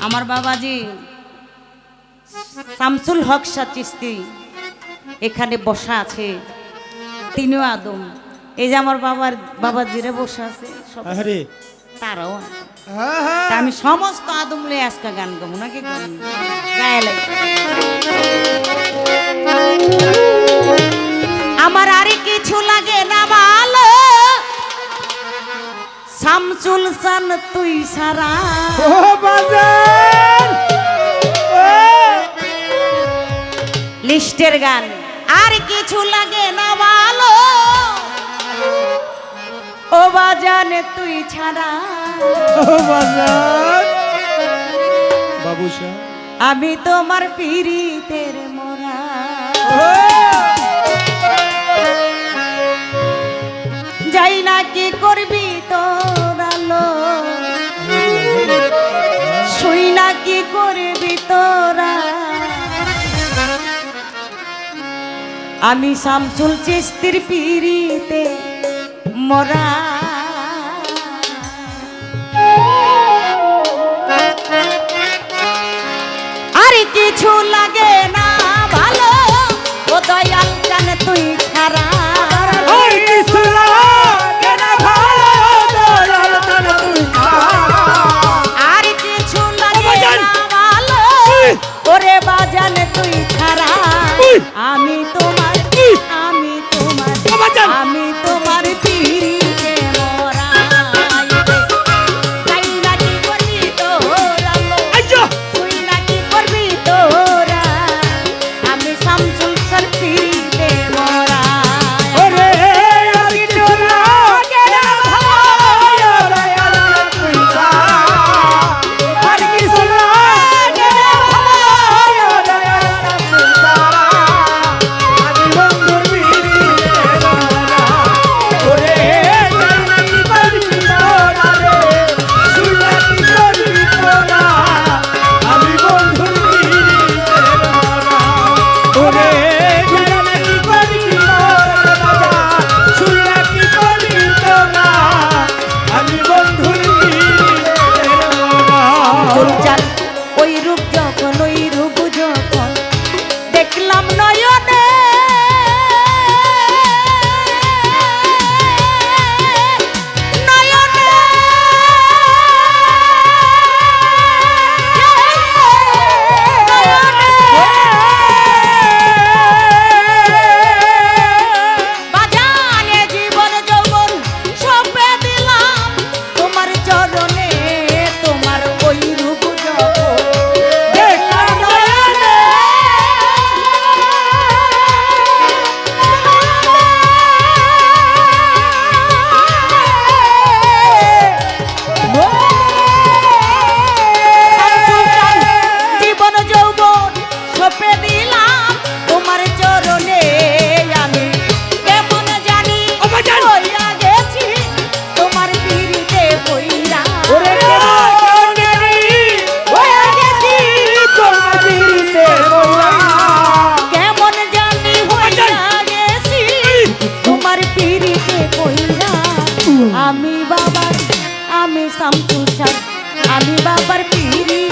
আমার বাবাজি শামসুল হক শাহ চিস্তি এখানে বসা আছে তিনিও আদম। এই যে আমার বাবার বাবাজিরে বসে আছে তারাও আছে। হ্যাঁ হ্যাঁ। আমি সমস্ত আদম লয়ে আজকে গান গাবো নাকি গায়ে আমার আরে কিছু লাগে শামসুল সান তুই সারা। ও বাজার লিস্টের গান। আর কিছু লাগে না ভালো। ও বাজানে তুই ছাড়া। ও বাজার বাবুশা আমি তোমার পিরিতের মোরা। যাই না কি করবি? তোরা। আমি শামসুল চিস্তির পিরিতে মোরা। আর কিছু লাগে না ভালো। ও দয়াল জান তুই ছাড়া। কিছু লাগে সংসার আমি বাবার পিড়ি।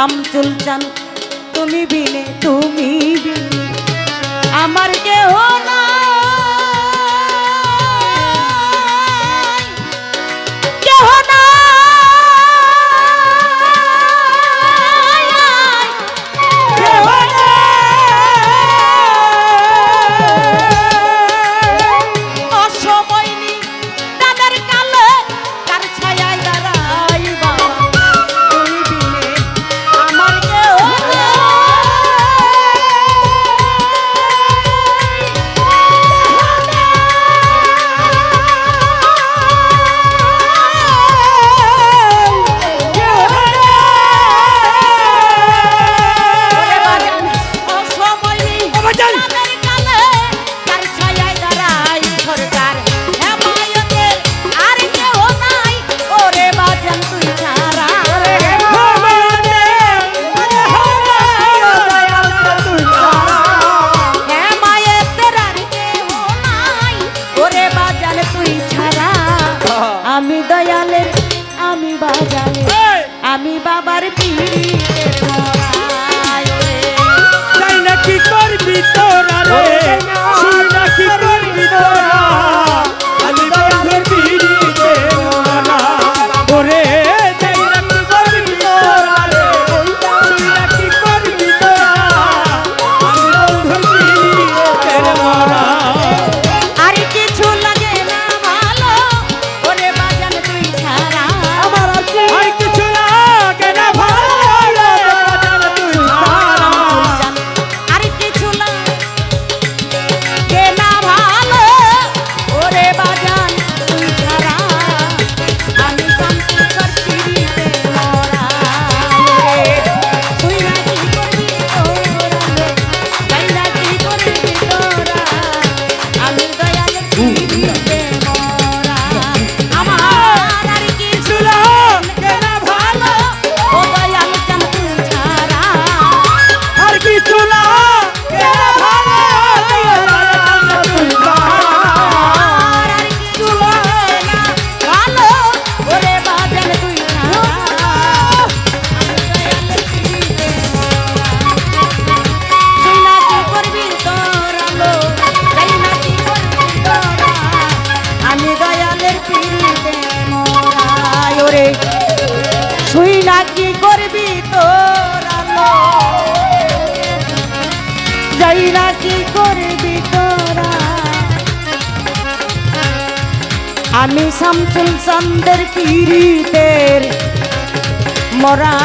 শামচুল চান তুমি বিনে আমি শামসুল চন্দ্রের পীড়িতের মরা